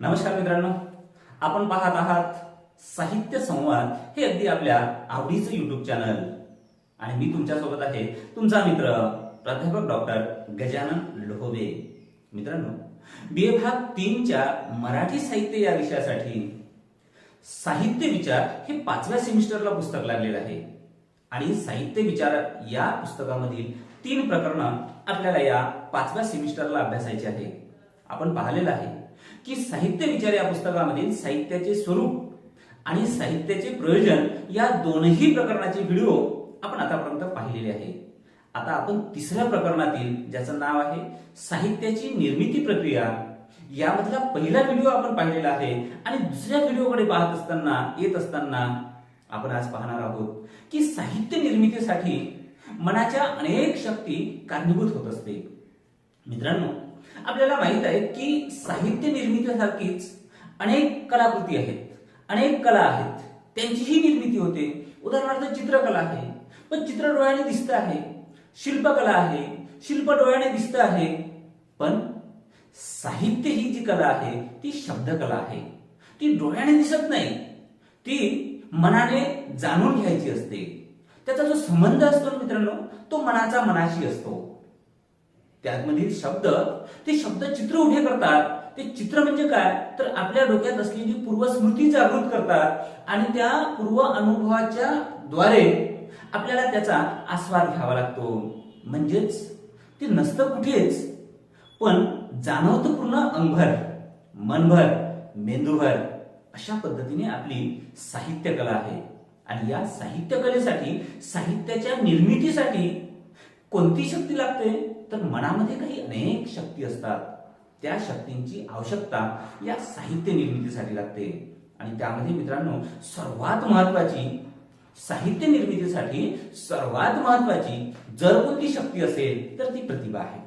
नमस्कार मित्रांनो. आपण पाहत आहात साहित्य संवाद. हे अगदी आपल्या आवडीचं युट्यूब चॅनल आणि मी तुमच्यासोबत आहे तुमचा मित्र प्राध्यापक डॉक्टर गजानन लोहबे मित्रांनो बी ए भाग तीनच्या मराठी साहित्य या विषयासाठी साहित्य विचार हे पाचव्या सेमिस्टरला पुस्तक लागलेलं आहे. आणि साहित्य विचार या पुस्तकामधील तीन प्रकरणं आपल्याला या पाचव्या सेमिस्टरला अभ्यासायची आहे. आपण पाहिलेलं आहे. की साहित्य विचार या पुस्तकामधील साहित्याचे स्वरूप आणि साहित्याचे प्रयोजन या दोनही प्रकरणाचे व्हिडिओ आपण आतापर्यंत पाहिलेले आहे. आता आपण तिसऱ्या प्रकरणातील ज्याचं नाव आहे साहित्याची निर्मिती प्रक्रिया यामधला पहिला व्हिडिओ आपण पाहिलेला आहे आणि दुसऱ्या व्हिडिओकडे पाहत असताना येत असताना आपण आज पाहणार आहोत की साहित्य निर्मितीसाठी मनाच्या अनेक शक्ती कारणीभूत होत असते. मित्रांनो आपल्याला माहीत आहे की साहित्य निर्मितीसारखीच अनेक कलाकृती आहेत अनेक कला आहेत. त्यांचीही निर्मिती होते. उदाहरणार्थ चित्रकला आहे. पण चित्र डोळ्याने दिसत आहे. शिल्पकला आहे. शिल्प डोळ्याने दिसत आहे. पण साहित्य ही जी कला आहे ती शब्दकला आहे. ती डोळ्याने दिसत नाही. ती मनाने जाणून घ्यायची असते. त्याचा जो संबंध असतो मित्रांनो तो मनाचा मनाशी असतो. त्यामधील शब्द ते शब्द चित्र उभे करतात. ते चित्र म्हणजे काय? तर आपल्या डोक्यात असलेली पूर्वस्मृती जागृत करतात आणि त्या पूर्व अनुभवाच्या द्वारे आपल्याला त्याचा आस्वाद घ्यावा लागतो. म्हणजेच ते नसतं कुठेच पण जाणवतं पूर्ण अंगभर मनभर मेंदूभर अशा पद्धतीने आपली साहित्य कला आहे. आणि या साहित्य कलेसाठी साहित्याच्या निर्मितीसाठी कोणती शक्ती लागते? तर मनामध्ये काही अनेक शक्ती असतात. त्या शक्तींची आवश्यकता या साहित्य निर्मितीसाठी लागते. आणि त्यामध्ये मित्रांनो सर्वात महत्वाची साहित्य निर्मितीसाठी सर्वात महत्वाची जर कोणती शक्ती असेल तर ती प्रतिभा आहे.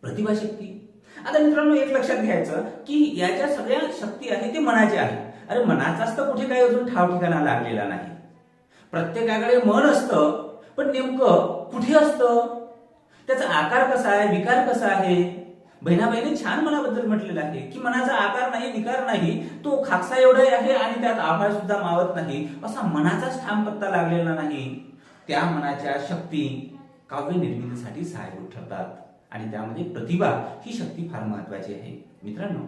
प्रतिभा शक्ती. आता मित्रांनो एक लक्षात घ्यायचं की या ज्या सगळ्या शक्ती आहे ते मनाचे आहे अरे मनाचाच तर कुठे काही अजून ठाव ठिकाणा लागलेला नाही. प्रत्येकाकडे मन असतं पण नेमकं कुठे असतं? त्याचा आकार कसा आहे विकार कसा आहे? बहिणाबाईने छान मनाबद्दल म्हटलेलं आहे की मनाचा आकार नाही विकार नाही तो खाकसा एवढा आहे आणि त्यात आभाळ सुद्धा मावत नाही. असा मनाचाच ठाम पत्ता लागलेला नाही. त्या मनाच्या शक्ती काव्य निर्मितीसाठी सहाय्यभूत ठरतात आणि त्यामध्ये प्रतिभा ही शक्ती फार महत्वाची आहे. मित्रांनो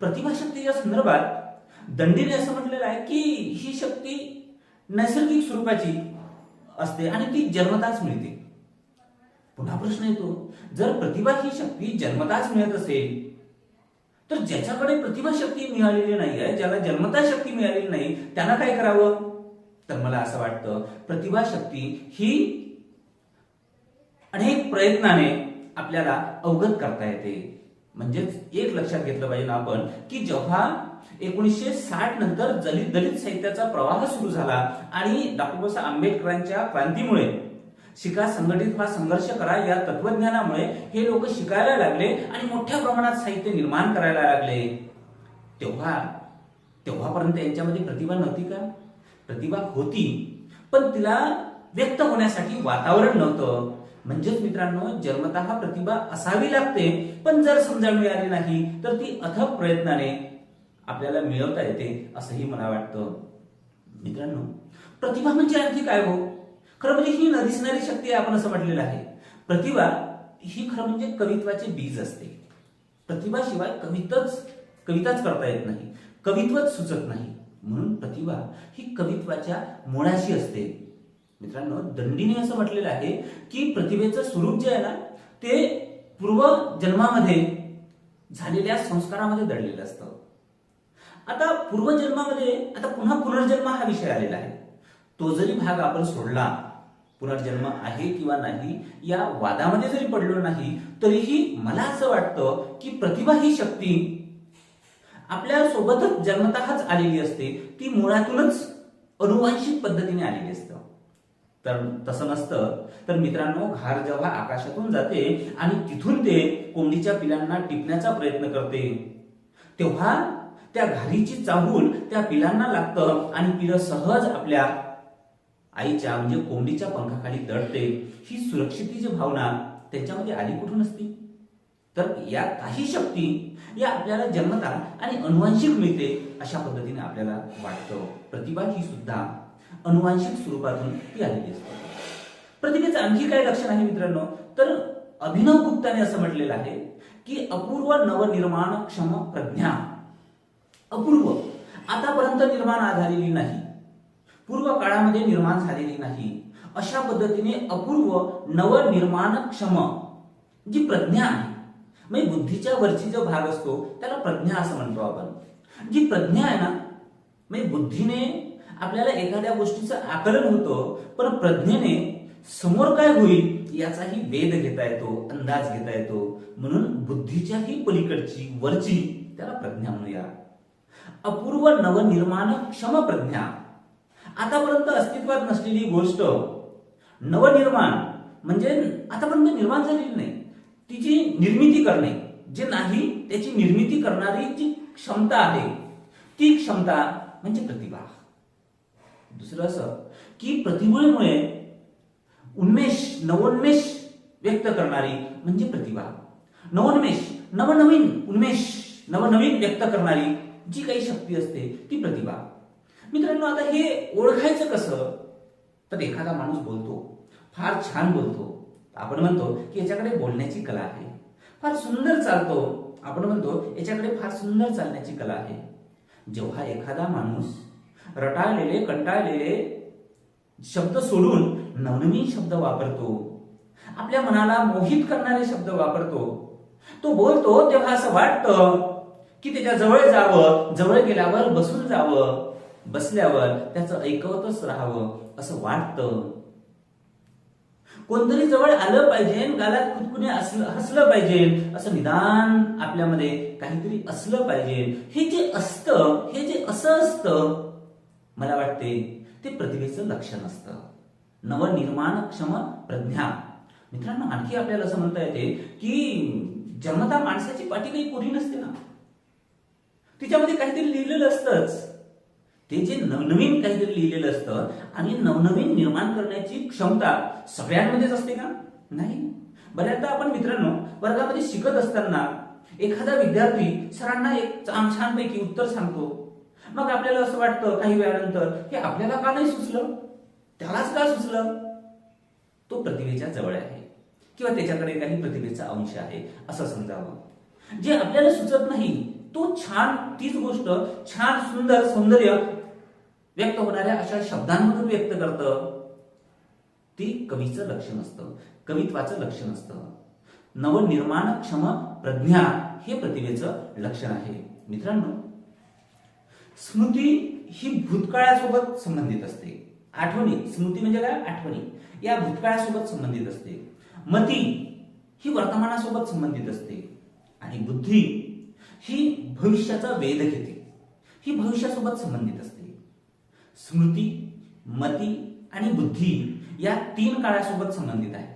प्रतिभा शक्तीच्या संदर्भात दंडीने असं म्हटलेलं आहे की ही शक्ती नैसर्गिक स्वरूपाची असते आणि ती जन्मताच मिळते. पुन्हा प्रश्न येतो. जर प्रतिभा ही शक्ती जन्मताच मिळत असेल तर ज्याच्याकडे प्रतिभा शक्ती मिळालेली नाही आहे ज्याला जन्मता शक्ती मिळालेली नाही त्यांना काय करावं? तर मला असं वाटतं प्रतिभा शक्ती ही अनेक प्रयत्नाने आपल्याला अवगत करता येते. म्हणजेच एक लक्षात घेतलं पाहिजे ना आपण की जेव्हा एकोणीसशे साठ नंतर दलित दलित साहित्याचा प्रवाह सुरू झाला आणि डॉक्टर बाबासाहेब आंबेडकरांच्या क्रांतीमुळे शिका संघटित व्हा संघर्ष करा या तत्वज्ञानामुळे हे लोक शिकायला लागले आणि मोठ्या प्रमाणात साहित्य निर्माण करायला लागले. तेव्हा तेव्हापर्यंत यांच्यामध्ये प्रतिभा नव्हती का? प्रतिभा होती पण तिला व्यक्त होण्यासाठी वातावरण नव्हतं. म्हणजेच मित्रांनो जन्मतः प्रतिभा असावी लागते पण जर समजा मिळाली नाही तर ती अथक प्रयत्नाने आपल्याला मिळवता येते असंही मला वाटतं. मित्रांनो प्रतिभा म्हणजे आणखी काय हो? खरं म्हणजे ही न दिसणारी शक्ती आपण असं म्हटलेलं आहे. प्रतिभा ही खरं म्हणजे कवित्वाचे बीज असते. प्रतिभाशिवाय कवितच कविताच करता येत नाही. कवित्वच सुचत नाही. म्हणून प्रतिभा ही कवित्वाच्या मुळाशी असते. मित्रांनो दंडीने असं म्हटलेलं आहे की प्रतिभेचं स्वरूप जे आहे ना ते पूर्व जन्मामध्ये झालेल्या संस्कारामध्ये दडलेलं असतं. आता पूर्वजन्मामध्ये आता पुन्हा पुनर्जन्म हा विषय आलेला आहे. तो जरी भाग आपण सोडला पुनर्जन्म आहे किंवा नाही या वादामध्ये जरी पडलो नाही तरीही मला असं वाटतं की प्रतिभा ही शक्ती आपल्या सोबतच जन्मतःच आलेली असते. ती मुळातूनच अनुवांशिक पद्धतीने आलेली असतं. तर तसं नसतं. तर मित्रांनो घार जेव्हा आकाशातून जाते आणि तिथून ते कोंबडीच्या पिलांना टिपण्याचा प्रयत्न करते तेव्हा त्या घारीची चाहूल त्या पिलांना लागतं आणि पिलं सहज आपल्या आईच्या म्हणजे कोंबडीच्या पंखाखाली दडते ही सुरक्षितेची भावना त्यांच्यामध्ये आली कुठून असती? तर या काही शक्ती या आपल्याला जन्मता आणि अनुवांशिक मिळते अशा पद्धतीने आपल्याला वाटतं. प्रतिभा ही सुद्धा अनुवांशिक स्वरूपातून ती आलेली असते. प्रतिभेचं आणखी काय लक्षण आहे मित्रांनो? तर अभिनव गुप्ताने असं म्हटलेलं आहे की अपूर्व नवनिर्माण क्षम प्रज्ञा. अपूर्व. आतापर्यंत निर्माण आधारलेली नाही. पूर्व काळामध्ये निर्माण झालेली नाही. अशा पद्धतीने अपूर्व नवनिर्माण क्षम जी प्रज्ञा आहे म्हणजे बुद्धीच्या वरची जो भाग असतो त्याला प्रज्ञा असं म्हणतो आपण. जी प्रज्ञा आहे ना म्हणजे बुद्धीने आपल्याला एखाद्या गोष्टीचं आकलन होतं पण प्रज्ञेने समोर काय होईल याचाही वेध घेता येतो अंदाज घेता येतो. म्हणून बुद्धीच्याही पलीकडची वरची त्याला प्रज्ञा म्हणूया. अपूर्व नवनिर्माण क्षम प्रज्ञा. आतापर्यंत अस्तित्वात नसलेली गोष्ट नवनिर्माण म्हणजे आतापर्यंत निर्माण झालेली नाही. तिची निर्मिती करणे जे नाही त्याची निर्मिती करणारी जी क्षमता आहे ती क्षमता म्हणजे प्रतिभा. दुसरं असं की प्रतिभेमुळे उन्मेष नवोन्मेष व्यक्त करणारी म्हणजे प्रतिभा. नवोन्मेष नवनवीन उन्मेष नवनवीन व्यक्त करणारी जी काही शक्ती असते ती प्रतिभा. मित्रांनो आता हे ओळखायचं कसं? तर एखादा माणूस बोलतो फार छान बोलतो. आपण म्हणतो की याच्याकडे बोलण्याची कला आहे. फार सुंदर चालतो. आपण म्हणतो याच्याकडे फार सुंदर चालण्याची कला आहे. जेव्हा एखादा माणूस रटाळलेले कंटाळलेले शब्द सोडून नवनवीन शब्द वापरतो आपल्या मनाला मोहित करणारे शब्द वापरतो तो बोलतो तेव्हा असं वाटतं की त्याच्याजवळ जावं जवळ गेल्यावर बसून जावं. बसल्यावर त्याचं ऐकवतच राहावं असं वाटतं. कोणतरी जवळ आलं पाहिजे गालात कुदकुने हसलं पाहिजे असं निदान आपल्यामध्ये काहीतरी असलं पाहिजे. हे जे असतं हे जे असं असतं मला वाटते ते प्रतिभेचं लक्षण असतं. नवनिर्माणक्षम प्रज्ञा. मित्रांनो आणखी आपल्याला असं म्हणता येते की जन्मता माणसाची पाठी काही पुरी नसते ना. तिच्यामध्ये काहीतरी लिहिलेलं असतंच. ते जे नवनवीन काहीतरी लिहिलेलं असतं आणि नवनवीन निर्माण करण्याची क्षमता सगळ्यांमध्येच असते का? नाही. बऱ्याचदा आपण मित्रांनो वर्गामध्ये शिकत असताना एखादा विद्यार्थी सरांना एक छान छानपैकी उत्तर सांगतो. मग आपल्याला असं वाटतं काही वेळानंतर हे आपल्याला का नाही सुचलं? त्यालाच का सुचलं? तो प्रतिभेच्या जवळ आहे. किंवा त्याच्याकडे काही प्रतिभेचा अंश आहे असं समजावं. जे आपल्याला सुचत नाही तो छान तीच गोष्ट छान सुंदर सौंदर्य व्यक्त होणाऱ्या अशा शब्दांमधून व्यक्त करतं ती कवीचं लक्षण असतं कवित्वाचं लक्षण असतं. नवनिर्माण क्षम प्रज्ञा हे प्रतिभेचं लक्षण आहे. मित्रांनो स्मृती ही भूतकाळासोबत संबंधित असते. आठवणी स्मृती म्हणजे काय? आठवणी. या भूतकाळासोबत संबंधित असते. मती ही वर्तमानासोबत संबंधित असते. आणि बुद्धी ही भविष्याचा वेध घेते. ही भविष्यासोबत संबंधित असते. स्मृती मती आणि बुद्धी या तीन काळासोबत संबंधित आहे.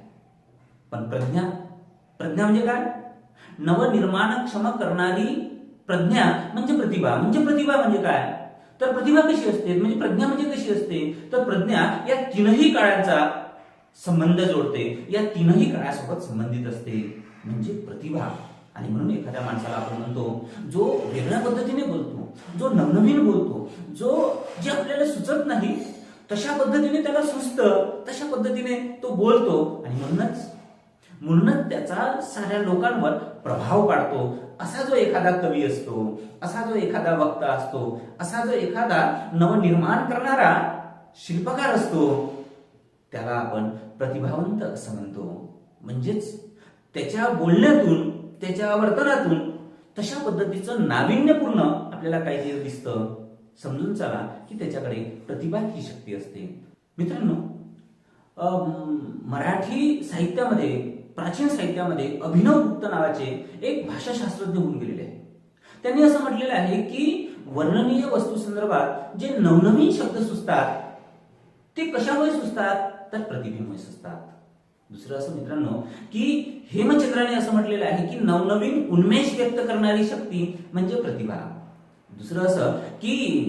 पण प्रज्ञा प्रज्ञा म्हणजे काय? नवनिर्माणक्षम करणारी प्रज्ञा म्हणजे प्रतिभा. म्हणजे प्रतिभा म्हणजे काय? तर प्रतिभा कशी असते? म्हणजे प्रज्ञा म्हणजे कशी असते? तर प्रज्ञा या तीनही काळांचा संबंध जोडते. या तीनही काळासोबत संबंधित असते. म्हणजे प्रतिभा. आणि म्हणून एखाद्या माणसाला आपण म्हणतो जो वेगळ्या पद्धतीने बोलतो जो नवनवीन बोलतो जो जे आपल्याला सुचत नाही तशा पद्धतीने त्याला सुचतं तशा पद्धतीने तो बोलतो. आणि म्हणूनच म्हणूनच त्याचा साऱ्या लोकांवर प्रभाव पाडतो. असा जो एखादा कवी असतो असा जो एखादा वक्ता असतो असा जो एखादा नवनिर्माण करणारा शिल्पकार असतो त्याला आपण प्रतिभावंत असं म्हणतो. म्हणजेच त्याच्या बोलण्यातून त्याच्या वर्तनातून तशा पद्धतीचं नाविन्यपूर्ण आपल्याला काहीतरी दिसतं. समजून चला की त्याच्याकडे प्रतिभा ही शक्ती असते. मित्रांनो मराठी साहित्यामध्ये प्राचीन साहित्यामध्ये अभिनव गुप्त नावाचे एक भाषाशास्त्रज्ञ होऊन गेलेले आहे त्यांनी असं म्हटलेलं आहे की वर्णनीय वस्तू संदर्भात जे नवनवीन शब्द सुचतात ते कशामुळे सुचतात? तर प्रतिभेमुळे सुचतात. दुसरं असं मित्रांनो की हेमचंद्राने असं म्हटलेलं आहे की नवनवीन उन्मेष व्यक्त करणारी शक्ती म्हणजे प्रतिभा. दुसरं असं की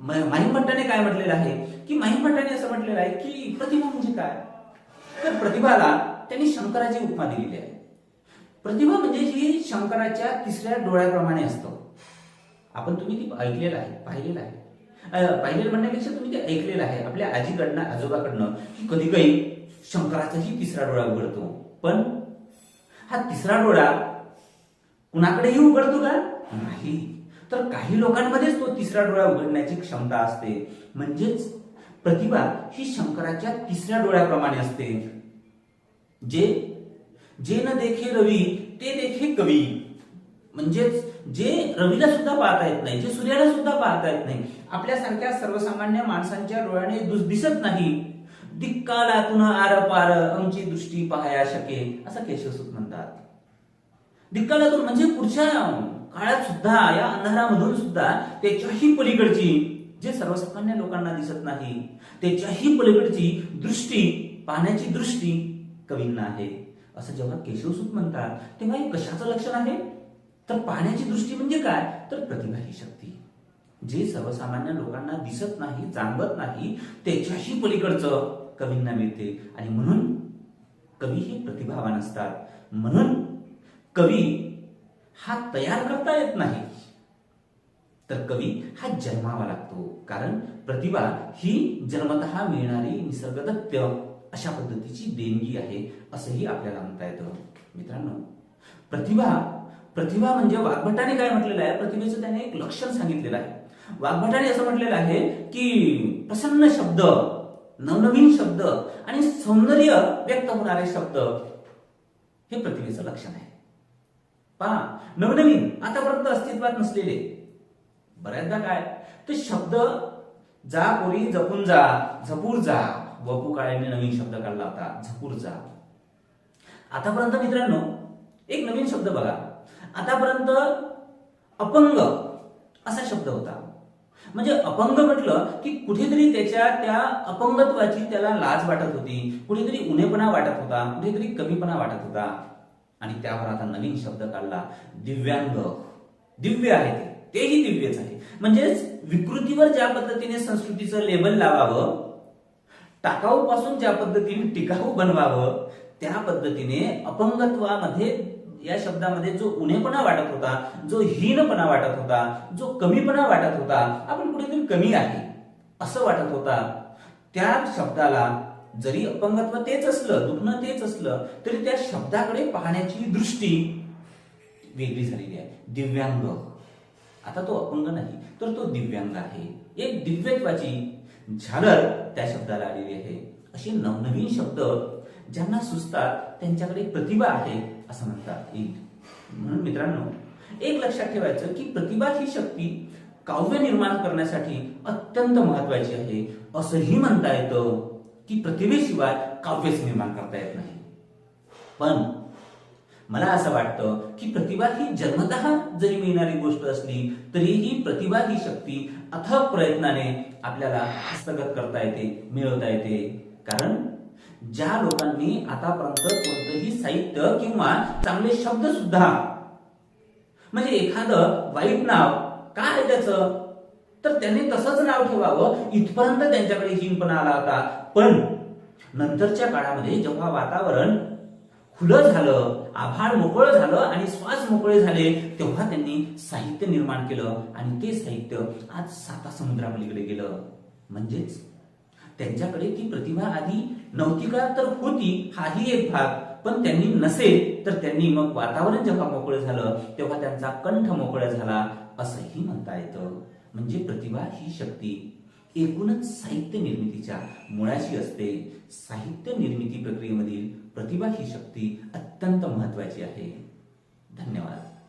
म- माहीम भट्टाने काय म्हटलेलं आहे? की माहीम भट्टाने असं म्हटलेलं आहे की प्रतिभा म्हणजे काय? तर प्रतिभाला त्यांनी शंकराची उपमा दिलेली आहे. प्रतिभा म्हणजे ही शंकराच्या तिसऱ्या डोळ्याप्रमाणे असतो. आपण तुम्ही ती ऐकलेलं आहे पाहिलेलं आहे. पाहिलेलं म्हणण्यापेक्षा तुम्ही ते ऐकलेलं आहे. आपल्या आजीकडनं आजोबाकडनं की कधी काही शंकराचाही तिसरा डोळा उघडतो. पण हा तिसरा डोळा कुणाकडेही उघडतो का? नाही. तर काही लोकांमध्येच तो तिसरा डोळा उघडण्याची क्षमता असते. म्हणजेच प्रतिभा ही शंकराच्या तिसऱ्या डोळ्याप्रमाणे असते. जे जे न देखे रवी ते देखे कवी. म्हणजेच जे रवीला सुद्धा पाहता येत नाही जे सूर्याला सुद्धा पाहता येत नाही आपल्यासारख्या सर्वसामान्य माणसांच्या डोळ्याने दुस- दिसत नाही. दिक्कालातून आर पार आमची दृष्टी पाहाया शके असं केशवसूत म्हणतात. दिक्कालातून म्हणजे पुढच्या काळात सुद्धा या अंधारामधून सुद्धा त्याच्याही पलीकडची जे सर्वसामान्य लोकांना दिसत नाही त्याच्याही पलीकडची दृष्टी पाहण्याची दृष्टी कवींना आहे. असं जेव्हा केशवसूत म्हणतात तेव्हा हे कशाचं लक्षण आहे? तर पाहण्याची दृष्टी म्हणजे काय? तर प्रतिभा ही शक्ती. जे सर्वसामान्य लोकांना दिसत नाही जाणवत नाही त्याच्याही पलीकडचं कवींना मिळते. आणि म्हणून कवी हे प्रतिभावान असतात. म्हणून कवी हा तयार करता येत नाही. तर कवी हा जन्मावा लागतो. कारण प्रतिभा ही जन्मतः मिळणारी निसर्गदत्त अशा पद्धतीची देणगी आहे असंही आपल्याला म्हणता येतं. मित्रांनो प्रतिभा प्रतिभा म्हणजे वाघभटाने काय म्हटलेलं आहे? प्रतिभेचं त्याने एक लक्षण सांगितलेलं आहे. वाघभटाने असं म्हटलेलं आहे की प्रसन्न शब्द नवनवीन शब्द आणि सौंदर्य व्यक्त होणारे शब्द हे प्रतिभेचं लक्षण आहे. पहा नवनवीन आतापर्यंत अस्तित्वात नसलेले. बऱ्याचदा काय? ते शब्द जा कोरी जपून जा झपूर जा. वपू काळ्याने नवीन शब्द काढला होता झपूर जा. आतापर्यंत मित्रांनो एक नवीन शब्द बघा. आतापर्यंत अपंग असा शब्द होता. म्हणजे अपंग म्हटलं की कुठेतरी त्याच्या त्या अपंगत्वाची त्याला लाज वाटत होती. कुठेतरी उणेपणा वाटत होता कुठेतरी कमीपणा वाटत होता. आणि त्यावर आता नवीन शब्द काढला दिव्यांग. दिव्य आहे ते. तेही दिव्यच आहे. म्हणजेच विकृतीवर ज्या पद्धतीने संस्कृतीचं लेबल लावावं टाकाऊ पासून ज्या पद्धतीने टिकाऊ बनवावं त्या पद्धतीने अपंगत्वामध्ये या शब्दामध्ये जो उणेपणा वाटत होता जो हीनपणा वाटत होता जो कमीपणा वाटत होता आपण कुठेतरी कमी आहे असं वाटत होता. त्या शब्दाला जरी अपंगत्व तेच असलं दुखणं तेच असलं तरी त्या शब्दाकडे पाहण्याची दृष्टी वेगळी झालेली आहे. दिव्यांग. आता तो अपंग नाही तर तो दिव्यांग आहे. एक दिव्यत्वाची झालर त्या शब्दाला आलेली आहे. असे नवनवीन शब्द ज्यांना सुचतात त्यांच्याकडे प्रतिभा आहे असं म्हणतात. येईल म्हणून मित्रांनो एक लक्षात ठेवायचं की प्रतिभा ही शक्ती काव्य निर्माण करण्यासाठी अत्यंत महत्वाची आहे. असंही म्हणता येतं की प्रतिभेशिवाय काव्यच निर्माण करता येत नाही. पण मला असं वाटतं की प्रतिभा ही जन्मतः जरी मिळणारी गोष्ट असली तरीही प्रतिभा ही शक्ती अथक प्रयत्नाने आपल्याला हस्तगत करता येते मिळवता येते. कारण ज्या लोकांनी आतापर्यंत कोणतंही साहित्य किंवा चांगले शब्द सुद्धा म्हणजे एखादं वाईट नाव काय आहे त्याचं? तर त्यांनी तसंच नाव ठेवावं. इथपर्यंत त्यांच्याकडे हिंपणा आला होता. पण नंतरच्या काळामध्ये जेव्हा वातावरण खुलं झालं आभाळ मोकळं झालं आणि श्वास मोकळे झाले तेव्हा त्यांनी साहित्य निर्माण केलं आणि ते साहित्य आज साता समुद्रापलीकडे गेलं. म्हणजेच त्यांच्याकडे ती प्रतिभा आधी नव्हती का? तर होती. हाही एक भाग. पण त्यांनी नसेल तर त्यांनी मग वातावरण जेव्हा मोकळं झालं तेव्हा त्यांचा कंठ मोकळा झाला. असंही म्हणता येतं. म्हणजे प्रतिभा ही शक्ती एकूणच साहित्य निर्मितीच्या मुळाशी असते. साहित्य निर्मिती प्रक्रियेमधील प्रतिभा ही शक्ती अत्यंत महत्वाची आहे. धन्यवाद.